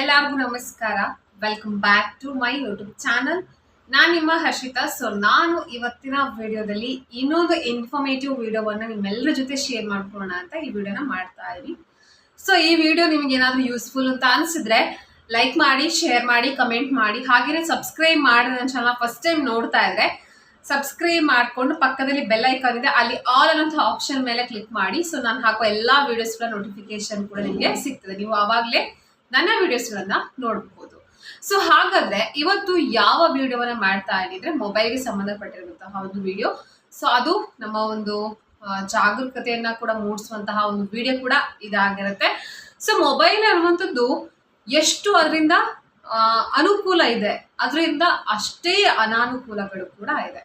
ಎಲ್ಲರಿಗೂ ನಮಸ್ಕಾರ. Welcome back to my YouTube channel ನಾನು ನಿಮ್ಮ ಹರ್ಷಿತಾ. ಸೊ ನಾನು ಇವತ್ತಿನ ವಿಡಿಯೋದಲ್ಲಿ ಇನ್ನೊಂದು ಇನ್ಫಾರ್ಮೇಟಿವ್ ವಿಡಿಯೋವನ್ನು ನಿಮ್ಮೆಲ್ಲರ ಜೊತೆ ಶೇರ್ ಮಾಡ್ಕೊಳ್ಳೋಣ ಅಂತ ಈ ವಿಡಿಯೋನ ಮಾಡ್ತಾ ಇದ್ದೀನಿ ಸೊ ಈ ವಿಡಿಯೋ ನಿಮ್ಗೆ ಏನಾದರೂ ಯೂಸ್ಫುಲ್ ಅಂತ ಅನಿಸಿದ್ರೆ ಲೈಕ್ ಮಾಡಿ ಶೇರ್ ಮಾಡಿ ಕಮೆಂಟ್ ಮಾಡಿ. ಹಾಗೆಯೇ ಸಬ್ಸ್ಕ್ರೈಬ್ ಮಾಡಿದ ನನ್ನ ಚಾನಲ್ ಫಸ್ಟ್ ಟೈಮ್ ನೋಡ್ತಾ ಇದ್ರೆ ಸಬ್ಸ್ಕ್ರೈಬ್ ಮಾಡಿಕೊಂಡು ಪಕ್ಕದಲ್ಲಿ ಬೆಲ್ ಐಕಾನ್ ಇದೆ. ಅಲ್ಲಿ ಆಲ್ ಅನ್ನೋಂಥ ಆಪ್ಷನ್ ಮೇಲೆ ಕ್ಲಿಕ್ ಮಾಡಿ. ಸೊ ನಾನು ಹಾಕೋ ಎಲ್ಲ ವಿಡಿಯೋಸ್ಗಳ ನೋಟಿಫಿಕೇಶನ್ ಕೂಡ ನಿಮಗೆ ಸಿಗ್ತದೆ. ನೀವು ಆವಾಗಲೇ ನನ್ನ ವಿಡಿಯೋಸ್ಗಳನ್ನ ನೋಡಬಹುದು ಸೊ ಹಾಗಾದ್ರೆ ಇವತ್ತು ಯಾವ ವಿಡಿಯೋವನ್ನ ಮಾಡ್ತಾ ಇದ್ರೆ ಮೊಬೈಲ್ಗೆ ಸಂಬಂಧಪಟ್ಟಿರುವಂತಹ ಒಂದು ವಿಡಿಯೋ ಸೊ ಅದು ನಮ್ಮ ಒಂದು ಜಾಗರೂಕತೆಯನ್ನ ಕೂಡ ಮೂಡಿಸುವಂತಹ ಒಂದು ವಿಡಿಯೋ ಕೂಡ ಇದಾಗಿರುತ್ತೆ. ಸೊ ಮೊಬೈಲ್ ಅನ್ನುವಂಥದ್ದು ಎಷ್ಟು ಅದರಿಂದ ಅನುಕೂಲ ಇದೆ, ಅದರಿಂದ ಅಷ್ಟೇ ಅನಾನುಕೂಲಗಳು ಕೂಡ ಇದೆ.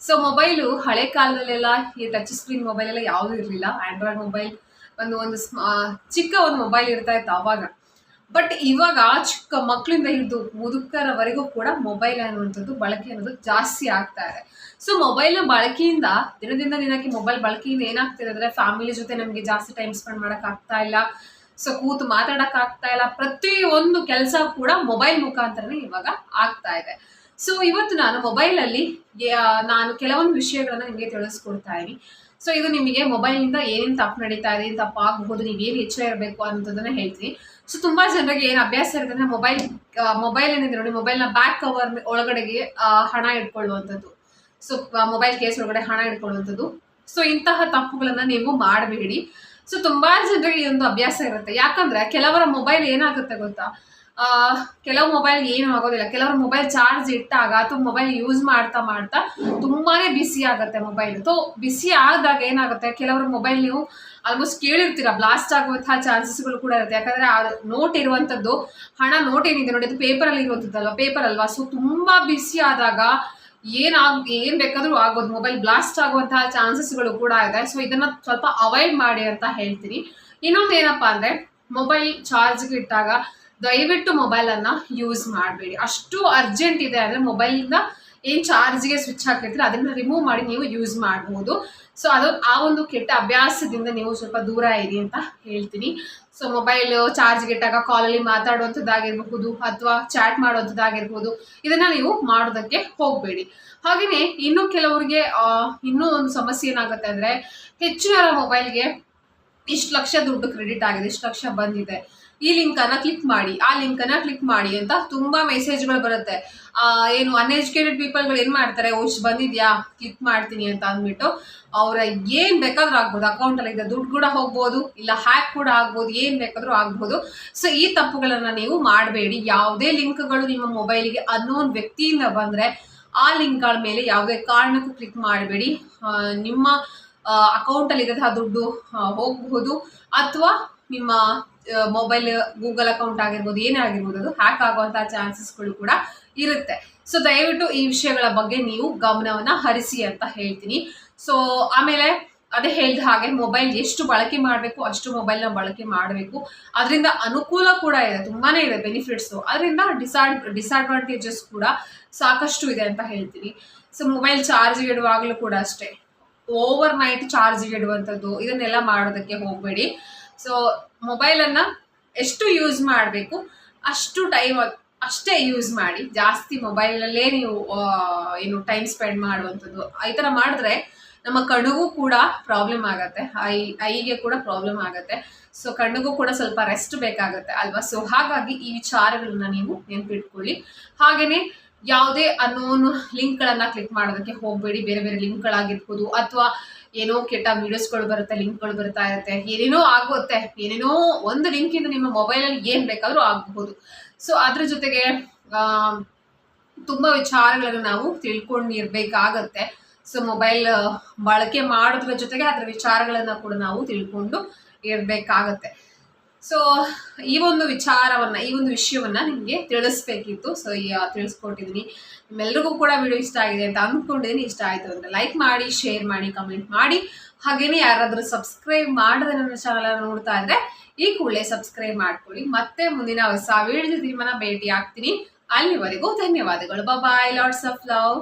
ಸೊ ಮೊಬೈಲು ಹಳೆ ಕಾಲದಲ್ಲೆಲ್ಲ ಈ ಟಚ್ ಸ್ಕ್ರೀನ್ ಮೊಬೈಲ್ ಎಲ್ಲ ಯಾವುದೂ ಇರಲಿಲ್ಲ. ಆಂಡ್ರಾಯ್ಡ್ ಮೊಬೈಲ್ ಒಂದು ಒಂದು ಚಿಕ್ಕ ಒಂದು ಮೊಬೈಲ್ ಇರ್ತಾ ಇತ್ತು ಅವಾಗ. ಬಟ್ ಇವಾಗ ಚಿಕ್ಕ ಮಕ್ಕಳಿಂದ ಹಿಡಿದು ಮುದುಕರವರೆಗೂ ಕೂಡ ಮೊಬೈಲ್ ಅನ್ನುವಂಥದ್ದು ಬಳಕೆ ಅನ್ನೋದು ಜಾಸ್ತಿ ಆಗ್ತಾ ಇದೆ. ಸೊ ಮೊಬೈಲ್ನ ಬಳಕೆಯಿಂದ ದಿನದಿಂದ ದಿನಕ್ಕೆ ಮೊಬೈಲ್ ಬಳಕೆಯಿಂದ ಏನಾಗ್ತಿದೆ ಅಂದರೆ ಫ್ಯಾಮಿಲಿ ಜೊತೆ ನಮಗೆ ಜಾಸ್ತಿ ಟೈಮ್ ಸ್ಪೆಂಡ್ ಮಾಡಕ್ ಆಗ್ತಾ ಇಲ್ಲ. ಸೊ ಕೂತು ಮಾತಾಡೋಕ್ಕಾಗ್ತಾ ಇಲ್ಲ. ಪ್ರತಿ ಒಂದು ಕೆಲಸ ಕೂಡ ಮೊಬೈಲ್ ಮುಖಾಂತರನೇ ಇವಾಗ ಆಗ್ತಾ ಇದೆ. ಸೊ ಇವತ್ತು ನಾನು ಮೊಬೈಲಲ್ಲಿ ನಾನು ಕೆಲವೊಂದು ವಿಷಯಗಳನ್ನ ನಿಮಗೆ ತಿಳಿಸ್ಕೊಡ್ತಾ ಇದ್ದೀನಿ. ಸೊ ಇದು ನಿಮಗೆ ಮೊಬೈಲಿಂದ ಏನೇನು ತಪ್ಪು ನಡೀತಾ ಇದೆ, ಏನ್ ತಪ್ಪು ಆಗಬಹುದು, ನೀವು ಏನು ಎಚ್ಚರ ಇರಬೇಕು ಅನ್ನೋದನ್ನ ಹೇಳ್ತೀನಿ. ಸೊ ತುಂಬಾ ಜನರಿಗೆ ಏನು ಅಭ್ಯಾಸ ಇರುತ್ತೆ ಅಂದ್ರೆ ಮೊಬೈಲ್ ಮೊಬೈಲ್ ಏನಿದೆ ನೋಡಿ ಮೊಬೈಲ್ನ ಬ್ಯಾಕ್ ಕವರ್ ಒಳಗಡೆಗೆ ಹಣ ಇಟ್ಕೊಳ್ಳುವಂಥದ್ದು. ಸೊ ಮೊಬೈಲ್ ಕೇಸ್ ಒಳಗಡೆ ಹಣ ಇಟ್ಕೊಳ್ಳುವಂಥದ್ದು. ಸೊ ಇಂತಹ ತಪ್ಪುಗಳನ್ನ ನೀವು ಮಾಡಬೇಡಿ. ಸೊ ತುಂಬಾ ಜನರಿಗೆ ಇದೊಂದು ಅಭ್ಯಾಸ ಇರುತ್ತೆ. ಯಾಕಂದ್ರೆ, ಕೆಲವರ ಮೊಬೈಲ್ ಏನಾಗುತ್ತೆ ಗೊತ್ತಾ? ಕೆಲವು ಮೊಬೈಲ್ ಏನು ಆಗೋದಿಲ್ಲ. ಕೆಲವರ ಮೊಬೈಲ್ ಚಾರ್ಜ್ ಇಟ್ಟಾಗ ಅಥವಾ ಮೊಬೈಲ್ ಯೂಸ್ ಮಾಡ್ತಾ ಮಾಡ್ತಾ ತುಂಬಾನೇ ಬಿಸಿ ಆಗುತ್ತೆ ಮೊಬೈಲ್ ಸೊ ಬಿಸಿ ಆದಾಗ ಏನಾಗುತ್ತೆ? ಕೆಲವರ ಮೊಬೈಲ್ ನೀವು ಆಲ್ಮೋಸ್ಟ್ ಕೇಳಿರ್ತೀರ. ಬ್ಲಾಸ್ಟ್ ಆಗುವಂತಹ ಚಾನ್ಸಸ್ಗಳು ಕೂಡ ಇರುತ್ತೆ. ಯಾಕಂದ್ರೆ ಆ ನೋಟ್ ಇರುವಂತದ್ದು, ಹಣ ನೋಟ್ ಏನಿದೆ ನೋಡಿ, ಅದು ಪೇಪರ್ ಅಲ್ಲಿ ಇರುವಂತದ್ದಲ್ವಾ? ಪೇಪರ್ ಅಲ್ವಾ? ಸೊ ತುಂಬಾ ಬಿಸಿ ಆದಾಗ ಏನಾಗ, ಏನ್ ಬೇಕಾದ್ರೂ ಆಗ್ಬೋದು. ಮೊಬೈಲ್ ಬ್ಲಾಸ್ಟ್ ಆಗುವಂತಹ ಚಾನ್ಸಸ್ಗಳು ಕೂಡ ಇದೆ. ಸೊ ಇದನ್ನ ಸ್ವಲ್ಪ ಅವಾಯ್ಡ್ ಮಾಡಿ ಅಂತ ಹೇಳ್ತೀನಿ. ಇನ್ನೊಂದು ಏನಪ್ಪಾ ಅಂದ್ರೆ ಮೊಬೈಲ್ ಚಾರ್ಜ್ಗೆ ಇಟ್ಟಾಗ ದಯವಿಟ್ಟು ಮೊಬೈಲ್ ಅನ್ನ ಯೂಸ್ ಮಾಡಬೇಡಿ. ಅಷ್ಟು ಅರ್ಜೆಂಟ್ ಇದೆ ಅಂದರೆ ಮೊಬೈಲಿಂದ ಏನು ಚಾರ್ಜ್ಗೆ ಸ್ವಿಚ್ ಹಾಕಿರ್ತೀರ ಅದನ್ನ ರಿಮೂವ್ ಮಾಡಿ ನೀವು ಯೂಸ್ ಮಾಡಬಹುದು ಸೊ ಅದು ಆ ಒಂದು ಕೆಟ್ಟ ಅಭ್ಯಾಸದಿಂದ ನೀವು ಸ್ವಲ್ಪ ದೂರ ಇರಿ ಅಂತ ಹೇಳ್ತೀನಿ. ಸೊ ಮೊಬೈಲ್ ಚಾರ್ಜ್ಗೆ ಇಟ್ಟಾಗ ಕಾಲಲ್ಲಿ ಮಾತಾಡುವಂಥದ್ದಾಗಿರ್ಬಹುದು ಅಥವಾ ಚಾಟ್ ಮಾಡುವಂಥದ್ದಾಗಿರ್ಬೋದು ಇದನ್ನ ನೀವು ಮಾಡೋದಕ್ಕೆ ಹೋಗಬೇಡಿ. ಹಾಗೆಯೇ ಇನ್ನು ಕೆಲವರಿಗೆ ಇನ್ನೂ ಒಂದು ಸಮಸ್ಯೆ ಏನಾಗುತ್ತೆ ಅಂದರೆ ಹೆಚ್ಚಿನ ಮೊಬೈಲ್ಗೆ ಇಷ್ಟು ಲಕ್ಷ ದುಡ್ಡು ಕ್ರೆಡಿಟ್ ಆಗಿದೆ, ಇಷ್ಟು ಲಕ್ಷ ಬಂದಿದೆ. ಈ ಲಿಂಕ್ ಅನ್ನ ಕ್ಲಿಕ್ ಮಾಡಿ, ಆ ಲಿಂಕ್ ಅನ್ನ ಕ್ಲಿಕ್ ಮಾಡಿ ಅಂತ ತುಂಬಾ ಮೆಸೇಜ್ಗಳು ಬರುತ್ತೆ. ಏನು ಅನ್ಎಜುಕೇಟೆಡ್ ಪೀಪಲ್ಗಳು ಏನ್ ಮಾಡ್ತಾರೆ ಓಶ್ ಬಂದಿದ್ಯಾ? ಕ್ಲಿಕ್ ಮಾಡ್ತೀನಿ ಅಂತ ಅಂದ್ಬಿಟ್ಟು ಅವರ ಏನ್ ಬೇಕಾದ್ರೂ ಆಗ್ಬೋದು. ಅಕೌಂಟ್ ಅಲ್ಲಿ ಇದೆ ದುಡ್ಡು ಕೂಡ ಹೋಗ್ಬೋದು, ಇಲ್ಲ ಹ್ಯಾಕ್ ಕೂಡ ಆಗ್ಬೋದು, ಏನ್ ಬೇಕಾದ್ರೂ ಆಗ್ಬೋದು. ಸೊ ಈ ತಪ್ಪುಗಳನ್ನ ನೀವು ಮಾಡಬೇಡಿ. ಯಾವುದೇ ಲಿಂಕ್ಗಳು ನಿಮ್ಮ ಮೊಬೈಲಿಗೆ ಅನ್ನೋನ್ ವ್ಯಕ್ತಿಯಿಂದ ಬಂದ್ರೆ ಆ ಲಿಂಕ್ಗಳ ಮೇಲೆ ಯಾವುದೇ ಕಾರಣಕ್ಕೂ ಕ್ಲಿಕ್ ಮಾಡಬೇಡಿ. ನಿಮ್ಮ ಅಕೌಂಟ್ ಅಲ್ಲಿ ಇರೋಂತಹ ದುಡ್ಡು ಹೋಗಬಹುದು. ಅಥವಾ ನಿಮ್ಮ ಮೊಬೈಲ್ ಗೂಗಲ್ ಅಕೌಂಟ್ ಆಗಿರ್ಬೋದು, ಏನೇ ಆಗಿರ್ಬೋದು, ಅದು ಹ್ಯಾಕ್ ಆಗುವಂತಹ ಚಾನ್ಸಸ್ಗಳು ಕೂಡ ಇರುತ್ತೆ. ಸೊ ದಯವಿಟ್ಟು ಈ ವಿಷಯಗಳ ಬಗ್ಗೆ ನೀವು ಗಮನವನ್ನ ಹರಿಸಿ ಅಂತ ಹೇಳ್ತೀನಿ. ಸೊ ಆಮೇಲೆ ಅದೇ ಹೇಳಿದ ಹಾಗೆ ಮೊಬೈಲ್ ಎಷ್ಟು ಬಳಕೆ ಮಾಡಬೇಕು, ಅಷ್ಟು ಮೊಬೈಲ್ನ ಬಳಕೆ ಮಾಡಬೇಕು. ಅದರಿಂದ ಅನುಕೂಲ ಕೂಡ ಇದೆ, ತುಂಬಾನೇ ಇದೆ ಬೆನಿಫಿಟ್ಸು ಅದರಿಂದ ಡಿಸಾಡ್ ಡಿಸ್ಅಡ್ವಾಂಟೇಜಸ್ ಕೂಡ ಸಾಕಷ್ಟು ಇದೆ ಅಂತ ಹೇಳ್ತೀನಿ. ಸೊ ಮೊಬೈಲ್ ಚಾರ್ಜ್ ಇಡುವಾಗಲೂ ಕೂಡ ಅಷ್ಟೇ. ಓವರ್ ನೈಟ್ ಚಾರ್ಜ್ ಇಡುವಂಥದ್ದು, ಇದನ್ನೆಲ್ಲ ಮಾಡೋದಕ್ಕೆ ಹೋಗಬೇಡಿ. ಸೊ ಮೊಬೈಲನ್ನು ಎಷ್ಟು ಯೂಸ್ ಮಾಡಬೇಕು, ಅಷ್ಟು ಟೈಮ್ ಅಷ್ಟೇ ಯೂಸ್ ಮಾಡಿ, ಜಾಸ್ತಿ ಮೊಬೈಲಲ್ಲೇ ನೀವು ಏನು ಟೈಮ್ ಸ್ಪೆಂಡ್ ಮಾಡುವಂಥದ್ದು, ಈ ಥರ ಮಾಡಿದ್ರೆ ನಮ್ಮ ಕಣ್ಣಿಗೂ ಕೂಡ ಪ್ರಾಬ್ಲಮ್ ಆಗುತ್ತೆ, ಐ, ಐಗೆ ಕೂಡ ಪ್ರಾಬ್ಲಮ್ ಆಗುತ್ತೆ. ಸೊ ಕಣ್ಣಿಗೂ ಕೂಡ ಸ್ವಲ್ಪ ರೆಸ್ಟ್ ಬೇಕಾಗುತ್ತೆ ಅಲ್ವಾ? ಸೊ ಹಾಗಾಗಿ ಈ ವಿಚಾರಗಳನ್ನ ನೀವು ನೆನಪಿಟ್ಕೊಳ್ಳಿ. ಹಾಗೆಯೇ ಯಾವುದೇ ಅನ್ನೋನು ಲಿಂಕ್ಗಳನ್ನು ಕ್ಲಿಕ್ ಮಾಡೋದಕ್ಕೆ ಹೋಗಬೇಡಿ, ಬೇರೆ ಬೇರೆ ಲಿಂಕ್ಗಳಾಗಿರ್ಬೋದು, ಅಥವಾ ಏನೋ ಕೆಟ್ಟ ವಿಡಿಯೋಸ್ಗಳು ಬರುತ್ತೆ ಲಿಂಕ್ಗಳು ಬರ್ತಾ ಇರುತ್ತೆ, ಏನೇನೋ ಆಗುತ್ತೆ, ಏನೇನೋ ಒಂದು ಲಿಂಕಿಂದ ನಿಮ್ಮ ಮೊಬೈಲಲ್ಲಿ ಏನು ಬೇಕಾದರೂ ಆಗಬಹುದು. ಸೊ ಅದ್ರ ಜೊತೆಗೆ ತುಂಬಾ ವಿಚಾರಗಳನ್ನು ನಾವು ತಿಳ್ಕೊಂಡಿರ್ಬೇಕಾಗತ್ತೆ. ಸೊ ಮೊಬೈಲ್ ಬಳಕೆ ಮಾಡೋದ್ರ ಜೊತೆಗೆ ಅದರ ವಿಚಾರಗಳನ್ನ ಕೂಡ ನಾವು ತಿಳ್ಕೊಂಡು ಇರಬೇಕಾಗತ್ತೆ. ಸೊ ಈ ಒಂದು ವಿಚಾರವನ್ನ, ಈ ಒಂದು ವಿಷಯವನ್ನು ನಿಮಗೆ ತಿಳಿಸ್ಬೇಕಿತ್ತು. ಸೊ ತಿಳಿಸ್ಕೊಟ್ಟಿದ್ದೀನಿ. ನಿಮ್ಮೆಲ್ಲರಿಗೂ ಕೂಡ ವಿಡಿಯೋ ಇಷ್ಟ ಆಗಿದೆ ಅಂತ ಅಂದ್ಕೊಂಡಿದ್ದೀನಿ ಇಷ್ಟ ಆಯಿತು ಅಂತ ಲೈಕ್ ಮಾಡಿ ಶೇರ್ ಮಾಡಿ ಕಮೆಂಟ್ ಮಾಡಿ. ಹಾಗೇನೇ ಯಾರಾದರೂ ಸಬ್ಸ್ಕ್ರೈಬ್ ಮಾಡದೆ ನನ್ನ ಚಾನಲ್ ನೋಡ್ತಾ ಇದ್ದರೆ ಈ ಕೂಡಲೇ ಸಬ್ಸ್ಕ್ರೈಬ್ ಮಾಡ್ಕೊಳ್ಳಿ. ಮತ್ತೆ ಮುಂದಿನ ಹೊಸ ವಿಡಿಯೋ ನಿಮ್ಮನ್ನ ಭೇಟಿ ಆಗ್ತೀನಿ ಅಲ್ಲಿವರೆಗೂ ಧನ್ಯವಾದಗಳು. ಬಾಯ್ ಲಾಟ್ಸ್ ಆಫ್ ಲವ್